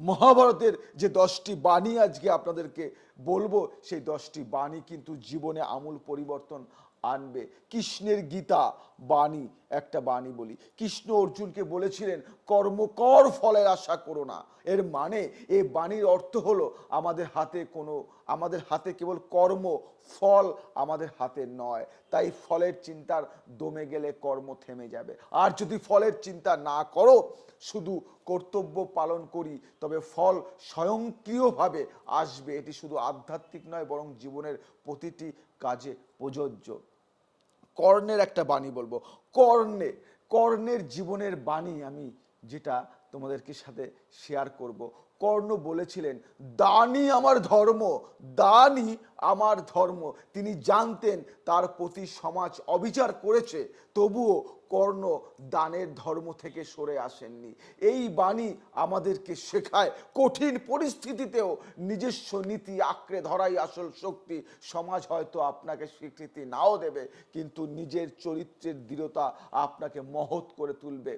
মহাভারতের যে দশটি বাণী আজকে আপনাদেরকে বলব, সেই দশটি বাণী কিন্তু জীবনে আমূল পরিবর্তন আনবে। কৃষ্ণের গীতা বাণী, একটা বাণী বলি। কৃষ্ণ অর্জুনকে বলেছিলেন, কর্মকর ফলের আশা করো না। এর মানে এই বাণীর অর্থ হলো, আমাদের হাতে কোনো, আমাদের হাতে কেবল কর্ম, ফল আমাদের হাতে নয়। তাই ফলের চিন্তার দমে গেলে কর্ম থেমে যাবে। আর যদি ফলের চিন্তা না করো, শুধু কর্তব্য পালন করি, তবে ফল স্বয়ংক্রিয়ভাবে আসবে। এটি শুধু আধ্যাত্মিক নয়, বরং জীবনের প্রতিটি কাজে প্রযোজ্য। কর্ণের একটা বাণী বলব। কর্ণে কর্ণের জীবনের বাণী আমি যেটা তোমাদেরকে সাথে শেয়ার করব। কর্ণ বলেছিলেন, দানই আমার ধর্ম, দানই আমার ধর্ম। তিনি জানতেন তার প্রতি সমাজ অবিচার করেছে, তবুও কর্ণ দানের ধর্ম থেকে সরে আসেননি। এই বাণী আমাদেরকে শেখায়, কঠিন পরিস্থিতিতেও নিজস্ব নীতি আঁকড়ে ধরাই আসল শক্তি। সমাজ হয়তো আপনাকে স্বীকৃতি নাও দেবে, কিন্তু নিজের চরিত্রের দৃঢ়তা আপনাকে মহৎ করে তুলবে।